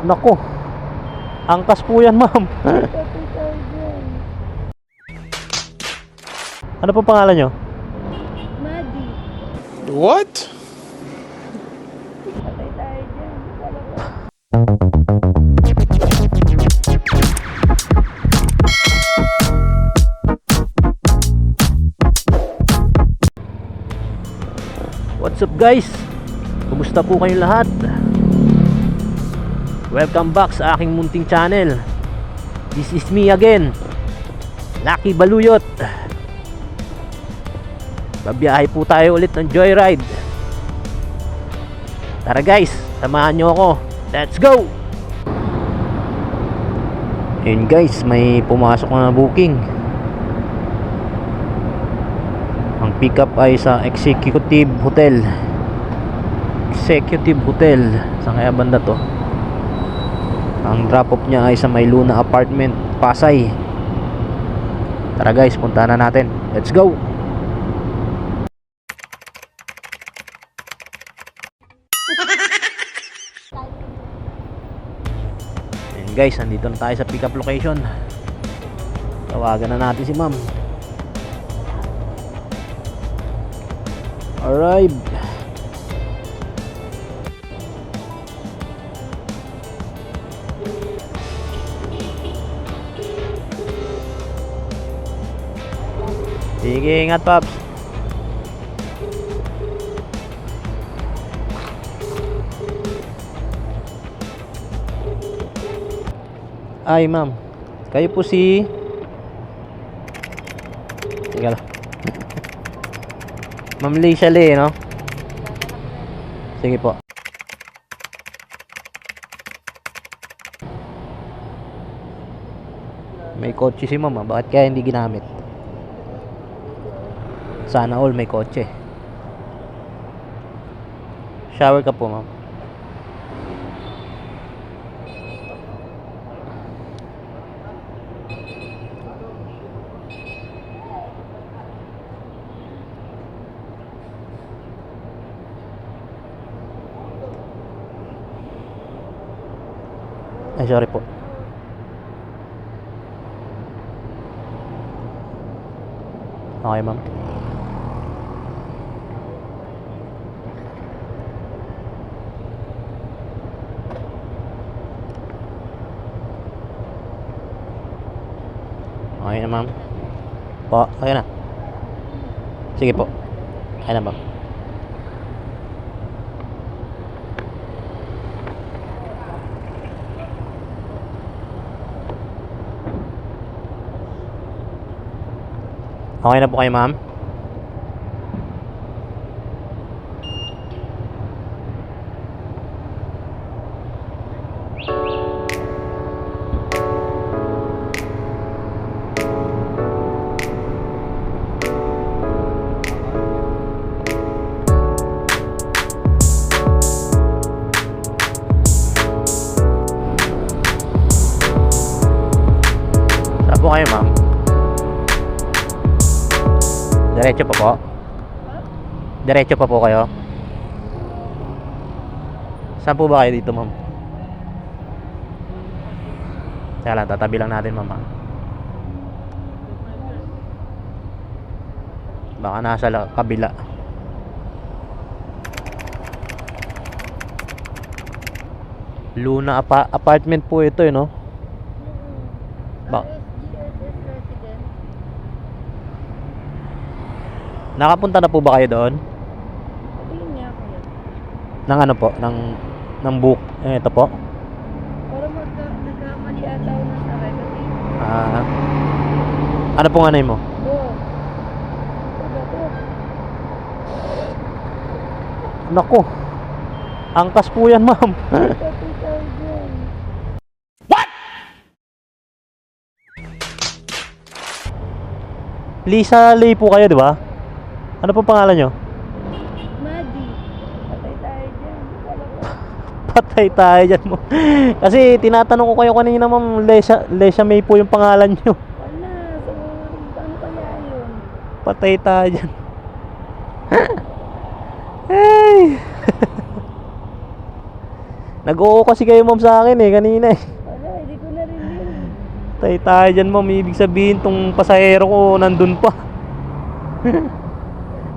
Nako. Angkas po yan, ma'am. Ano po pangalan nyo? Madi. What? Patay tayo dyan. Wala pa. What's up guys? Kumusta po kayong lahat? Welcome back sa aking munting channel This is me again Lucky Baluyot Babiyahe po tayo ulit ng joyride Tara guys, samahan nyo ako Let's go! Ayun guys, may pumasok na booking Ang pick up ay sa Executive Hotel. Executive Hotel. Saan kaya banda to? Ang drop off niya ay sa May Luna Apartment, Pasay. Tara guys, punta na natin. Let's go! Ayan guys, nandito na tayo sa pick up location. Tawagan na natin si ma'am. Arrive. Sige, ingat, Paps. Ay, ma'am. Kayo po si... Teka lang. Ma'am Lee, no? Sige po. May kotse si ma'am, ah. bakit kaya hindi ginamit? Sana all may kotse. Shower ka po, ma'am. Ay, sorry po. Okay, ma'am. Okay na, ma'am. Po, okay na. Sige po. Okay na, ma'am. Okay na po kayo, ma'am? Kayo, ma'am? Diretso pa po? Diretso pa po kayo? Saan po ba kayo dito, ma'am? Kaya lang, tatabi lang natin, ma'am. ah. Baka nasa la- kabila. Luna apa- apartment po ito, eh, no? Nakapunta na po ba kayo doon? Patingin niya ako yan. Ng ano po? Ng, ng book? Eh, ito po? Para magka, nagkamali ata ako ng sakay kasi Ah. ano pong anay mo? do. Ito to. Nako. Angkas po yan, ma'am. Dyan. Lisa Lay po kayo, di ba? Ano po pangalan nyo? Madi. Patay tayo dyan. Patay tayo dyan mo. Kasi tinatanong ko kayo kanina, ma'am, Lesha, Lesha May po yung pangalan nyo. Wala. So, paano kaya yun? Patay tayo dyan. Hey! Nag-oo kasi kayo ma'am sa akin eh, kanina eh. Wala, hindi ko na rin yun. Tay tayo dyan ma'am, ibig sabihin tong pasahero ko nandun pa.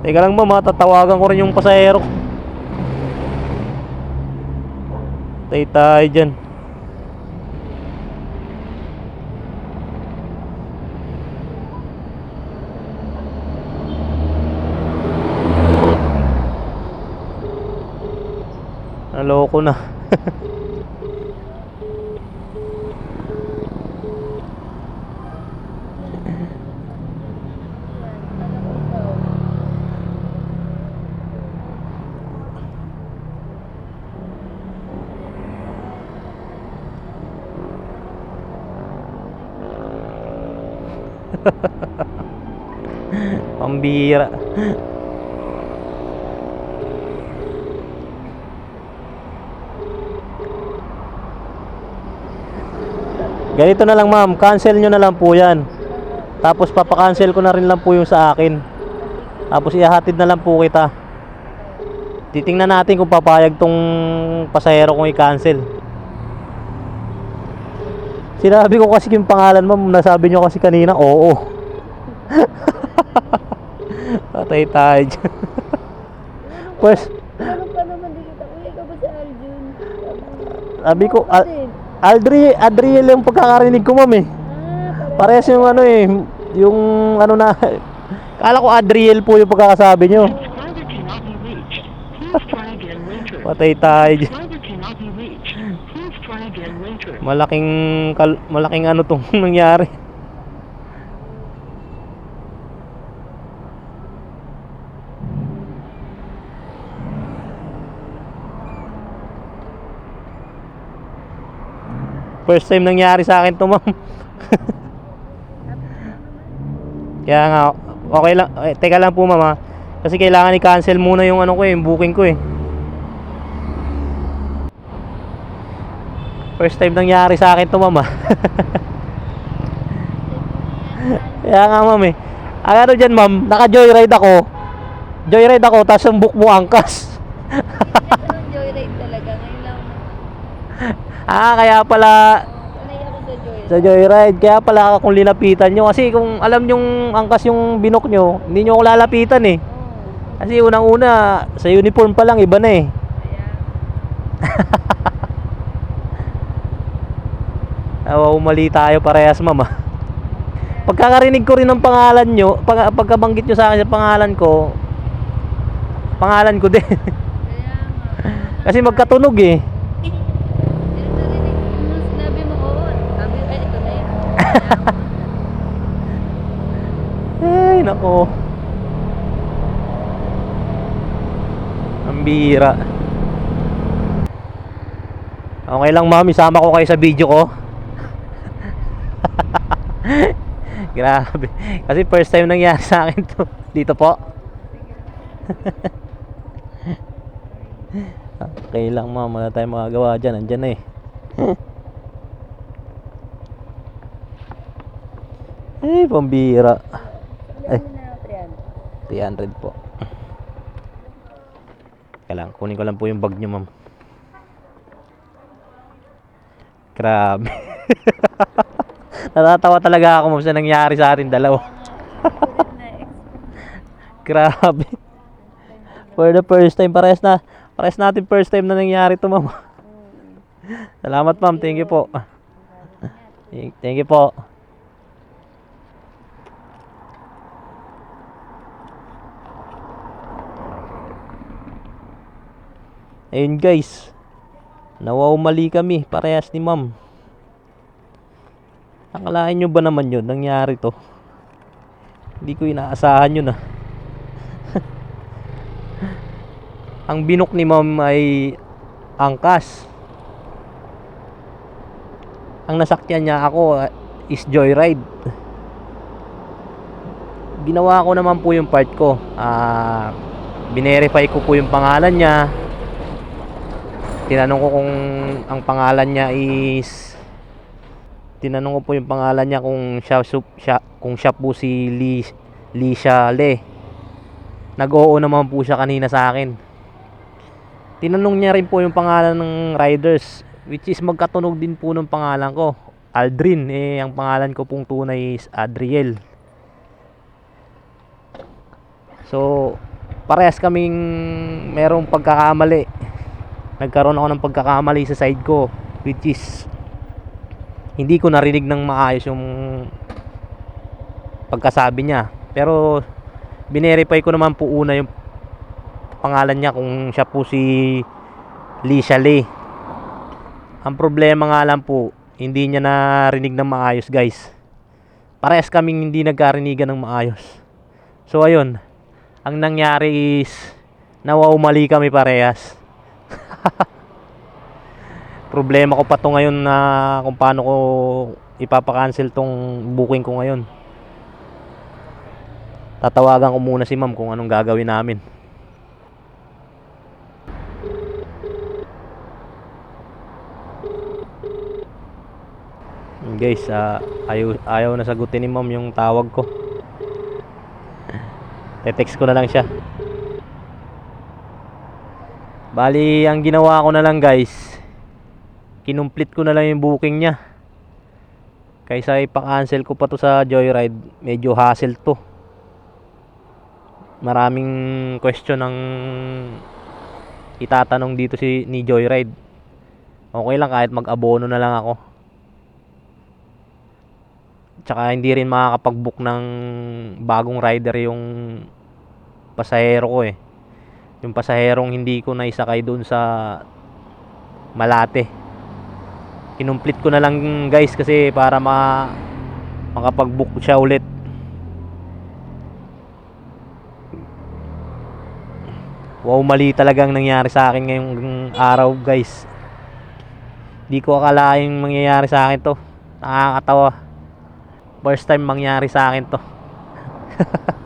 Teka lang ma'am, ha, tatawagan ko rin yung pasahero. Tay tayo dyan. Naloko na. Pambira. Ganito na lang ma'am, cancel nyo na lang po yan. Tapos papakancel ko na rin lang po yung sa akin. Tapos ihahatid na lang po kita. Titingnan natin kung papayag tong pasahero kong i-cancel. Sinabi ko kasi yung pangalan ma'am, nasabi nyo kasi kanina, oo. Patay tayo dyan. Pues, pa naman din kita? Ikaw ba si Aljun? sabi ko, Al-. Aldri, Adriel yung pagkakarinig ko ma'am eh. Ah, Parehas yung ano eh, yung ano na, kala ko Adriel po yung pagkakasabi nyo. Subscriber cannot be reached. Please try again later. Patay tayo dyan. Subscriber cannot be reached. Please try again later. Malaking, kal- malaking ano tong nangyari. First time nangyari sa akin to, ma'am. Kaya nga, okay lang. Eh, teka lang po, ma'am. Kasi kailangan i-cancel muna yung ano ko eh, yung booking ko eh. First time nangyari sa akin to, ma'am. ha. Kaya nga, ma'am eh. Ang ano dyan, ma'am, naka-joyride ako. Joyride ako, tapos yung book mo angkas. Joyride talaga. Ngayon lang. ah, kaya pala, sa joyride. joyride. Kaya pala akong linapitan nyo. Kasi kung alam nyong angkas yung binok nyo, hindi nyo ako lalapitan eh. Kasi unang-una, sa uniform pa lang, iba na eh. Kaya, Awa, mali tayo parehas, ma'am. ah. Pagkakarinig ko rin ng pangalan nyo, pag, pagkabanggit nyo sa akin sa pangalan ko, pangalan ko din. Kasi magkatunog eh. Ay, nako. Ang bira. Okay lang, ma'am. Isama ko kayo sa video ko. Grabe. Kasi first time nangyari sa akin to. Dito po. okay lang, ma'am. Wala tayong magagawa dyan. Andyan na eh. Ay, pambira. Ay. Alam mo na, 300. 300 po. Lang, kunin ko lang po yung bag nyo, ma'am. Grabe. Natatawa talaga ako, sa nangyari sa atin dalawa. Grabe. For the first time, pares na, pares natin first time na nangyari to, ma'am. Salamat, ma'am. Thank you po. Thank thank you po. Ayun guys. Nawawmali kami. Parehas ni ma'am. Akalain nyo ba naman yun? Nangyari to. Hindi ko inaasahan yun ah. Ang binok ni ma'am ay angkas. Ang nasakyan niya ako ah, is joyride. Ginawa ko naman po yung part ko. Ah, binerify ko po yung pangalan niya. Tinanong ko kung ang pangalan niya is tinanong ko po yung pangalan niya kung siya, siya kung siya po si Lee Lisha Le. Nag-oo naman po siya kanina sa akin. tinanong niya rin po yung pangalan ng riders which is magkatunog din po ng pangalan ko Aldrin eh ang pangalan ko pong tunay is Adriel so parehas kaming merong pagkakamali nagkaroon ako ng pagkakamali sa side ko which is hindi ko narinig ng maayos yung pagkasabi niya pero binerify ko naman po una yung pangalan niya kung siya po si Lisha Lee. Ang problema nga lang po, hindi niya narinig ng maayos guys. Parehas kaming hindi nagkarinigan ng maayos. So ayun, ang nangyari is nawawmali kami parehas. Problema ko pa to ngayon na kung paano ko ipapakancel tong booking ko ngayon. Tatawagan ko muna si ma'am kung anong gagawin namin. Guys, ah, ayaw, ayaw na sagutin ni ma'am yung tawag ko. Te-text ko na lang siya. Bali, ang ginawa ko na lang guys, kinumplete ko na lang yung booking niya. Kaysa ipa-cancel ko pa to sa Joyride, medyo hassle to. Maraming question ang itatanong dito si ni Joyride. Okay lang kahit mag-abono na lang ako. Tsaka hindi rin makakapag-book ng bagong rider yung pasahero ko eh. Yung pasaherong hindi ko naisakay doon sa Malate. Kinumplete ko na lang guys kasi para ma makapag-book siya ulit. Wow, mali talagang nangyari sa akin ngayong araw guys. Di ko akalaing mangyayari sa akin to. Nakakatawa. First time mangyari sa akin to.